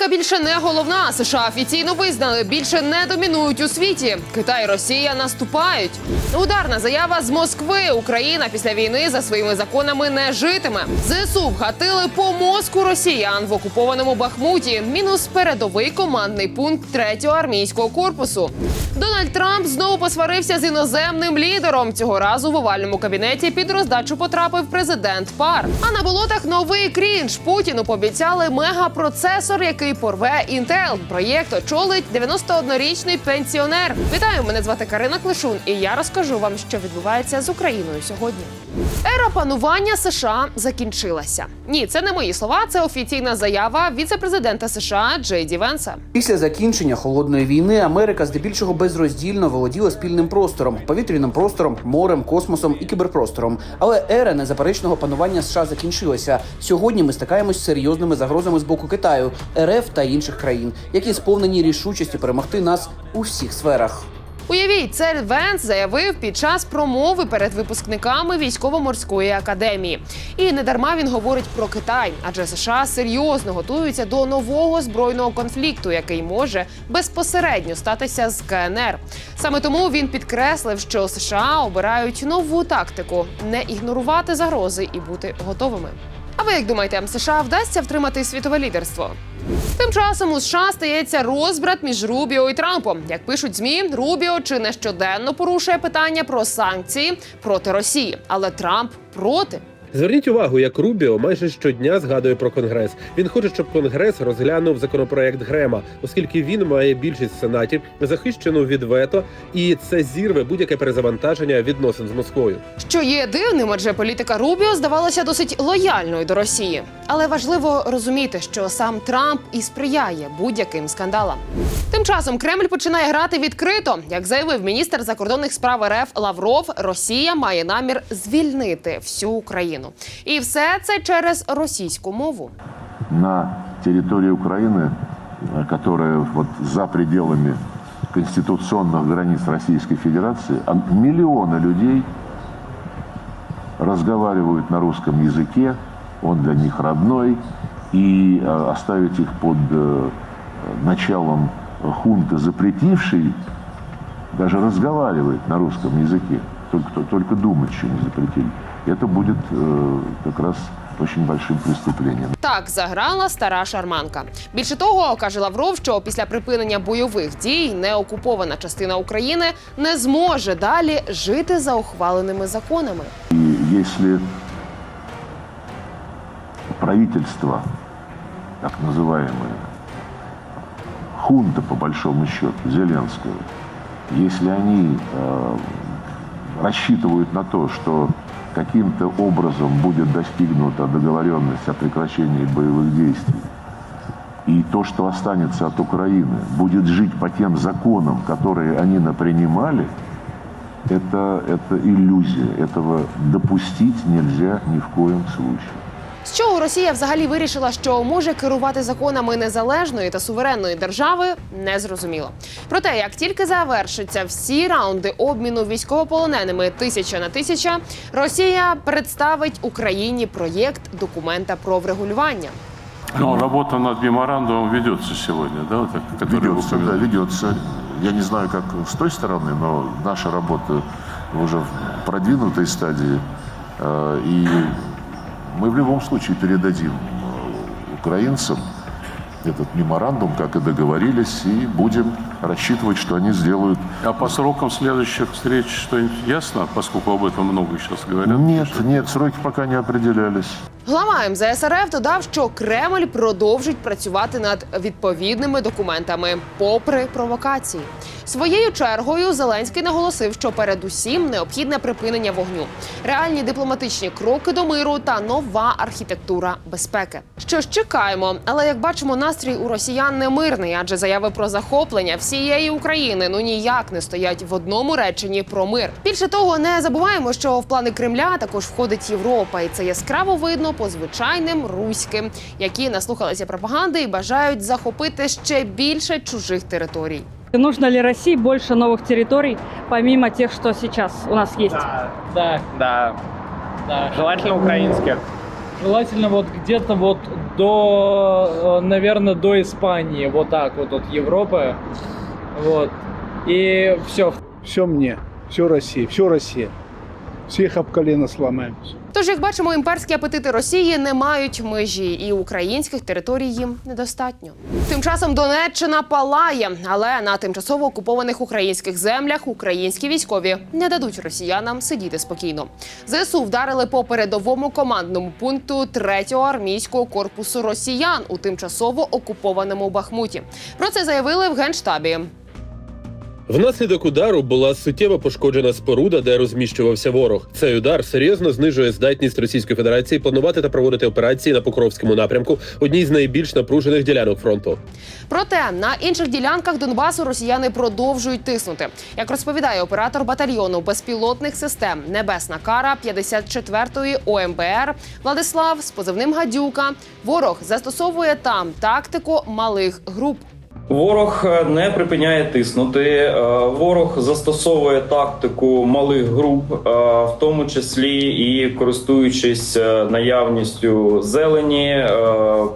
Америка більше не головна. США офіційно визнали, більше не домінують у світі. Китай, Росія наступають. Ударна заява з Москви. Україна після війни за своїми законами не житиме. ЗСУ вгатили по мозку росіян в окупованому Бахмуті. Мінус передовий командний пункт третього армійського корпусу. Дональд Трамп знову посварився з іноземним лідером. Цього разу в овальному кабінеті під роздачу потрапив президент пар. А на болотах новий крінж. Путіну пообіцяли мегапроцесор, який порве Інтел. Проєкт очолить 91-річний пенсіонер. Вітаю, мене звати Карина Клишун, і я розкажу вам, що відбувається з Україною сьогодні. Ера панування США закінчилася. Ні, це не мої слова. Це офіційна заява віце-президента США Джей Ді Венса. Після закінчення холодної війни Америка здебільшого безроздільно володіла спільним простором, повітряним простором, морем, космосом і кіберпростором. Але ера незаперечного панування США закінчилася. Сьогодні ми стикаємось з серйозними загрозами з боку Китаю, РФ та інших країн, які сповнені рішучості перемогти нас у всіх сферах. Уявіть, це Венс заявив під час промови перед випускниками військово-морської академії. І не дарма він говорить про Китай, адже США серйозно готуються до нового збройного конфлікту, який може безпосередньо статися з КНР. Саме тому він підкреслив, що США обирають нову тактику не ігнорувати загрози і бути готовими. А ви як думаєте, США вдасться втримати світове лідерство? Тим часом у США стається розбрат між Рубіо і Трампом. Як пишуть змі, Рубіо чи не щоденно порушує питання про санкції проти Росії, але Трамп проти. Зверніть увагу, як Рубіо майже щодня згадує про конгрес. Він хоче, щоб конгрес розглянув законопроект Грема, оскільки він має більшість в сенаті, захищену від вето, і це зірве будь-яке перезавантаження відносин з Москвою. Що є дивним, адже політика Рубіо здавалася досить лояльною до Росії. Але важливо розуміти, що сам Трамп і сприяє будь-яким скандалам. Тим часом Кремль починає грати відкрито. Як заявив міністр закордонних справ РФ Лавров, Росія має намір звільнити всю Україну. І все це через російську мову. на территории Украины, э, которая вот за пределами конституционных границ Российской Федерации, а миллионы людей разговаривают на русском языке, он для них родной, и э, оставить их под э, началом хунты, запретившей даже разговаривать на русском языке, только, только думать еще не запретили, это будет э, как раз очень большим преступлением. Так заграла стара шарманка. Більше того, каже Лавров, що після припинення бойових дій неокупована частина України не зможе далі жити за ухваленими законами. И если правительство, так называемое, хунта, по большому счету, Зеленского, если они э, рассчитывают на то, что каким-то образом будет достигнута договоренность о прекращении боевых действий, и то, что останется от Украины, будет жить по тем законам, которые они напринимали, это, это иллюзия. Этого допустить нельзя ни в коем случае. З чого Росія взагалі вирішила, що може керувати законами незалежної та суверенної держави, не зрозуміло. Проте, як тільки завершаться всі раунди обміну військовополоненими тисяча на тисяча, Росія представить Україні проєкт документа про врегулювання. Ну, работа над меморандумом ведется сегодня, да, вот, так, который вы Ведется, да, упомянули? ведется. Я не знаю, как с той стороны, но наша работа уже в продвинутой стадии. Э, И мы в любом случае передадим э, украинцам этот меморандум, как и договорились, и будем рассчитывать, что они сделают. А по срокам следующих встреч что-нибудь ясно, поскольку об этом много сейчас говорят? Нет, нет, сроки пока не определялись. Глава МЗС РФ додав, що Кремль продовжить працювати над відповідними документами, попри провокації. Своєю чергою Зеленський наголосив, що передусім необхідне припинення вогню, реальні дипломатичні кроки до миру та нова архітектура безпеки. Що ж чекаємо, але як бачимо, настрій у росіян не мирний, адже заяви про захоплення всієї України ну ніяк не стоять в одному реченні про мир. Більше того, не забуваємо, що в плани Кремля також входить Європа, і це яскраво видно по звичайним руським, які наслухалися пропаганди і бажають захопити ще більше чужих територій. Нужно ли России больше новых территорий, помимо тех, что сейчас у нас есть? Да, да, да. Желательно украинских. Желательно вот где-то вот до, наверное, до Испании, вот так вот от Европы, вот. И все. Все мне, все Россия, все Россия. Всех об колено сломаем. Тож, як бачимо, імперські апетити Росії не мають межі, і українських територій їм недостатньо. Тим часом Донеччина палає, але на тимчасово окупованих українських землях українські військові не дадуть росіянам сидіти спокійно. ЗСУ вдарили по передовому командному пункту 3-го армійського корпусу росіян у тимчасово окупованому Бахмуті. Про це заявили в генштабі. Внаслідок удару була суттєво пошкоджена споруда, де розміщувався ворог. Цей удар серйозно знижує здатність Російської Федерації планувати та проводити операції на Покровському напрямку, одній з найбільш напружених ділянок фронту. Проте на інших ділянках Донбасу росіяни продовжують тиснути. Як розповідає оператор батальйону безпілотних систем Небесна кара 54-ї ОМБР Владислав з позивним Гадюка, ворог застосовує там тактику малих груп. Ворог е, не припиняє тиснути. Е, Ворог застосовує тактику малих груп, е, в тому числі і користуючись наявністю зелені,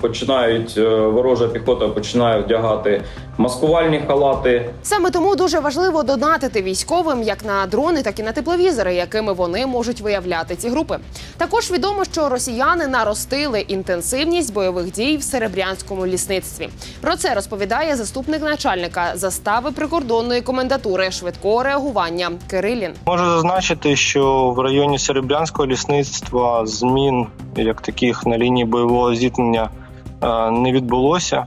починають ворожа піхота починає вдягати маскувальні халати. Саме тому дуже важливо донатити військовим як на дрони, так і на тепловізори, якими вони можуть виявляти ці групи. Також відомо, що росіяни наростили інтенсивність бойових дій в серебрянському лісництві. Про це розповідає заступник начальника застави прикордонної комендатури швидкого реагування Кирилін. Можу зазначити, що в районі Серебрянського лісництва змін як таких на лінії бойового зіткнення е, не відбулося.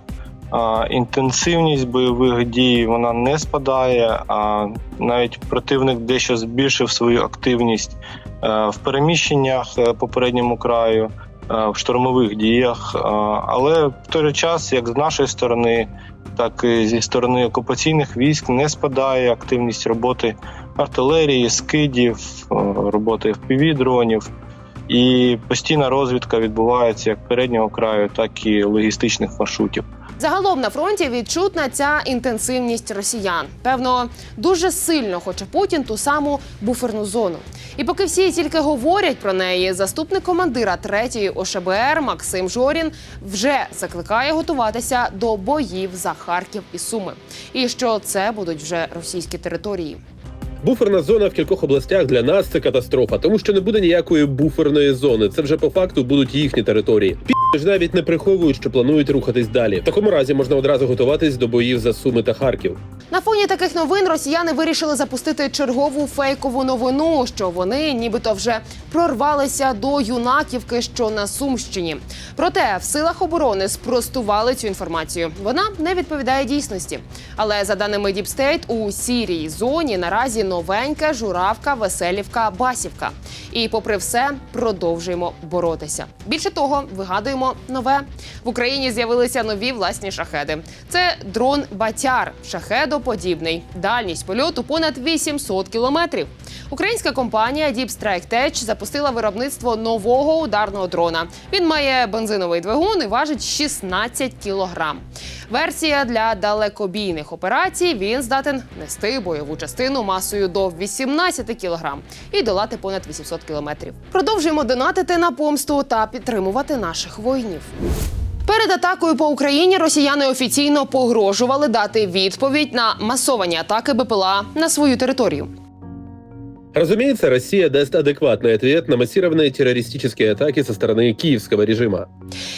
Інтенсивність бойових дій вона не спадає, а навіть противник дещо збільшив свою активність е, в переміщеннях е, по передньому краю, е, в штурмових діях. Але в той же час, як з нашої сторони, так і зі сторони окупаційних військ, не спадає активність роботи артилерії, скидів, роботи FPV-дронів. І постійна розвідка відбувається як переднього краю, так і логістичних маршрутів. Загалом на фронті відчутна ця інтенсивність росіян. Певно, дуже сильно хоче Путін ту саму буферну зону. І поки всі тільки говорять про неї, заступник командира 3-ї ОШБР Максим Жорін вже закликає готуватися до боїв за Харків і Суми. І що це будуть вже російські території. Буферна зона в кількох областях для нас це катастрофа, тому що не буде ніякої буферної зони. Це вже по факту будуть їхні території. Ж навіть не приховують, що планують рухатись далі. В такому разі можна одразу готуватись до боїв за Суми та Харків. На фоні таких новин росіяни вирішили запустити чергову фейкову новину, що вони нібито вже прорвалися до юнаківки, що на Сумщині. Проте в силах оборони спростували цю інформацію. Вона не відповідає дійсності. Але за даними State, у сірій зоні наразі новенька журавка, веселівка, басівка. І, попри все, продовжуємо боротися. Більше того, вигадуємо нове в Україні. З'явилися нові власні шахеди. Це дрон Батяр, шахедоподібний. Дальність польоту понад 800 кілометрів. Українська компанія Deep Strike Tech запустила виробництво нового ударного дрона. Він має бензиновий двигун і важить 16 кілограм. Версія для далекобійних операцій він здатен нести бойову частину масою до 18 кілограм і долати понад 800 кілометрів. Продовжуємо донатити на помсту та підтримувати наших воїнів. Перед атакою по Україні росіяни офіційно погрожували дати відповідь на масовані атаки БПЛА на свою територію. Разумеется, Россия даст адекватный ответ на массированные террористические атаки со стороны киевского режима.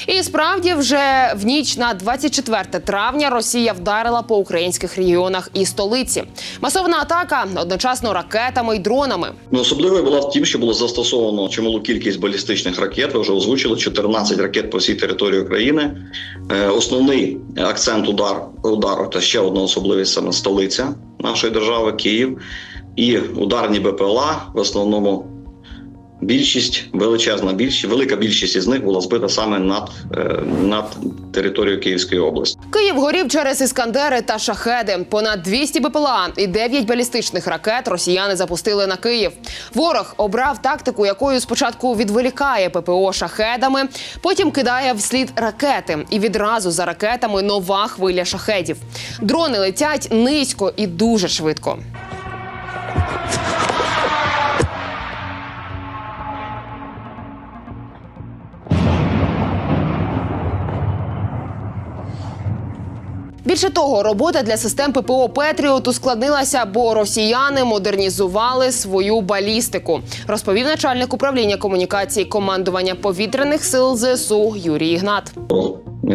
І справді, вже в ніч на 24 травня Росія вдарила по українських регіонах і столиці. Масована атака одночасно ракетами й дронами. Ну, особливо була в тім, що було застосовано чималу кількість балістичних ракет. Ви вже озвучили 14 ракет по всій території України. Е, основний акцент удар удару та ще одна особливість саме столиця нашої держави Київ. І ударні БПЛА в основному більшість, величезна більшість, велика більшість із них була збита саме над, е, над територією Київської області. Київ горів через іскандери та шахеди. Понад 200 БПЛА і 9 балістичних ракет росіяни запустили на Київ. Ворог обрав тактику, якою спочатку відволікає ППО шахедами, потім кидає вслід ракети. І відразу за ракетами нова хвиля шахедів. Дрони летять низько і дуже швидко. Більше того, робота для систем ППО Петріот ускладнилася, бо росіяни модернізували свою балістику, розповів начальник управління комунікації командування повітряних сил ЗСУ Юрій Ігнат.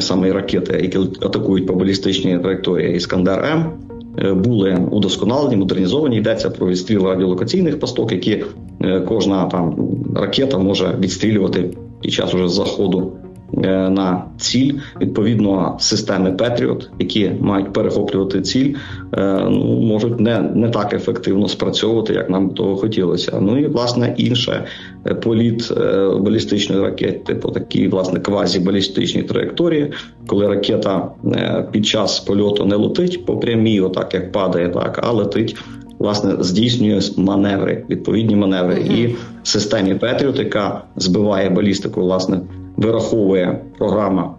Саме і ракети, які атакують по балістичній траєкторії Іскандер М, е, були удосконалені, модернізовані. Йдеться про відстріл радіолокаційних пасток, які е, кожна там ракета може відстрілювати під час уже заходу на ціль. Відповідно, системи Петріот, які мають перехоплювати ціль, е, ну можуть не, не так ефективно спрацьовувати, як нам того хотілося. Ну і власне інше е, політ е, балістичної ракети, типу такі власне квазібалістичні траєкторії, коли ракета е, під час польоту не летить по прямій, отак як падає, так а летить. Власне, здійснює маневри, відповідні маневри, і в системі Петріот, яка збиває балістику, власне, вираховує програма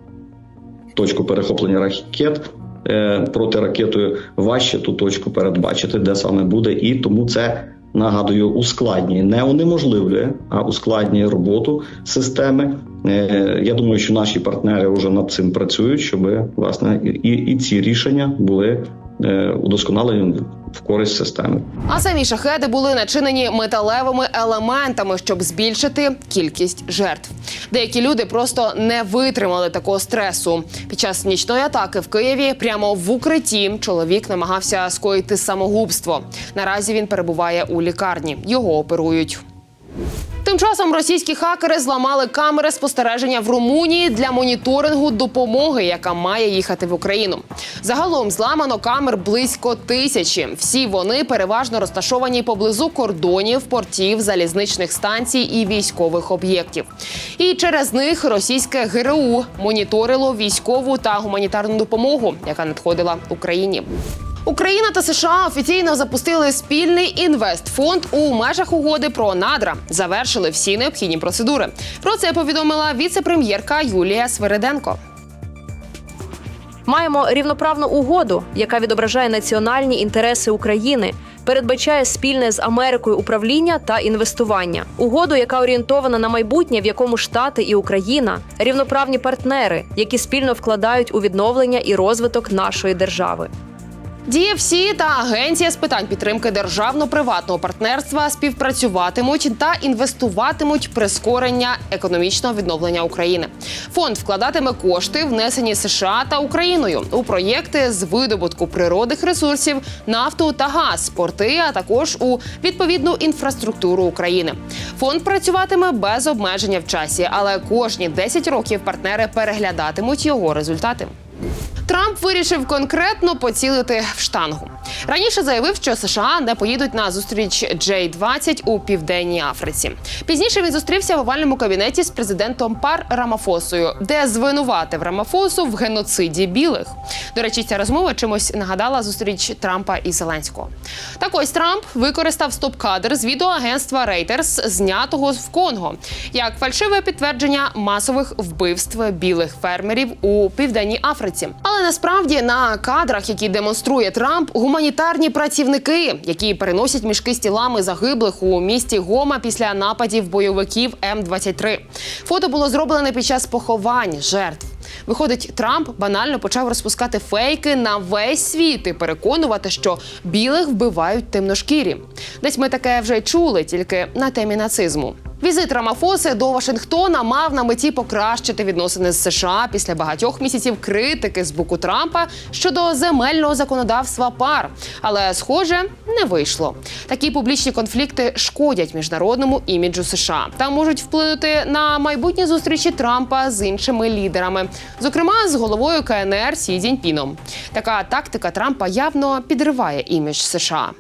точку перехоплення ракет е, протиракетою важче ту точку передбачити, де саме буде, і тому це нагадую ускладнює, не унеможливлює, а ускладнює роботу системи. Е, Я думаю, що наші партнери вже над цим працюють, щоб власне і, і ці рішення були е, удосконалені в користь системи. А самі шахеди були начинені металевими елементами, щоб збільшити кількість жертв. Деякі люди просто не витримали такого стресу. Під час нічної атаки в Києві прямо в укритті чоловік намагався скоїти самогубство. Наразі він перебуває у лікарні. Його оперують. Тим часом російські хакери зламали камери спостереження в Румунії для моніторингу допомоги, яка має їхати в Україну. Загалом зламано камер близько тисячі. Всі вони переважно розташовані поблизу кордонів, портів, залізничних станцій і військових об'єктів. І через них російське ГРУ моніторило військову та гуманітарну допомогу, яка надходила Україні. Україна та США офіційно запустили спільний інвестфонд у межах угоди про надра. Завершили всі необхідні процедури. Про це повідомила віце-прем'єрка Юлія Свериденко. Маємо рівноправну угоду, яка відображає національні інтереси України, передбачає спільне з Америкою управління та інвестування. Угоду, яка орієнтована на майбутнє, в якому Штати і Україна рівноправні партнери, які спільно вкладають у відновлення і розвиток нашої держави. DFC та агенція з питань підтримки державно-приватного партнерства співпрацюватимуть та інвестуватимуть прискорення економічного відновлення України. Фонд вкладатиме кошти, внесені США та Україною у проєкти з видобутку природних ресурсів, нафту та газ, порти, а також у відповідну інфраструктуру України. Фонд працюватиме без обмеження в часі, але кожні 10 років партнери переглядатимуть його результати. Трамп вирішив конкретно поцілити в штангу. Раніше заявив, що США не поїдуть на зустріч J-20 у південній Африці. Пізніше він зустрівся в овальному кабінеті з президентом Пар Рамафосою, де звинуватив Рамафосу в геноциді білих. До речі, ця розмова чимось нагадала зустріч Трампа і Зеленського. Так ось Трамп використав стоп-кадр з відеоагентства Reuters, знятого в Конго, як фальшиве підтвердження масових вбивств білих фермерів у південній Африці. Але насправді на кадрах, які демонструє Трамп, гуманітарні працівники, які переносять мішки з тілами загиблих у місті Гома після нападів бойовиків М-23. Фото було зроблене під час поховань жертв. Виходить, Трамп банально почав розпускати фейки на весь світ і переконувати, що білих вбивають темношкірі. Десь ми таке вже чули, тільки на темі нацизму. Візит Рамафоси до Вашингтона мав на меті покращити відносини з США після багатьох місяців критики з боку Трампа щодо земельного законодавства пар. Але, схоже, не вийшло. Такі публічні конфлікти шкодять міжнародному іміджу США та можуть вплинути на майбутні зустрічі Трампа з іншими лідерами, зокрема з головою КНР Сі Цзіньпіном. Така тактика Трампа явно підриває імідж США.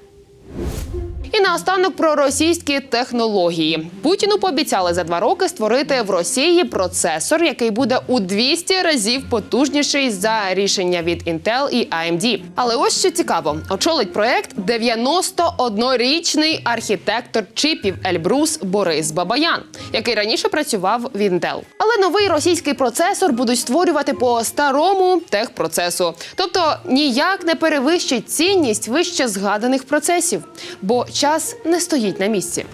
І наостанок про російські технології. Путіну пообіцяли за два роки створити в Росії процесор, який буде у 200 разів потужніший за рішення від Intel і AMD. Але ось що цікаво: очолить проект 91-річний архітектор чипів Ельбрус Борис Бабаян, який раніше працював в Intel. Але новий російський процесор будуть створювати по старому техпроцесу, тобто ніяк не перевищить цінність вище згаданих процесів, бо час не стоїть на місці.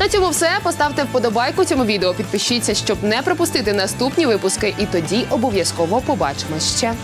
На цьому все. Поставте вподобайку цьому відео, підпишіться, щоб не пропустити наступні випуски, і тоді обов'язково побачимось ще.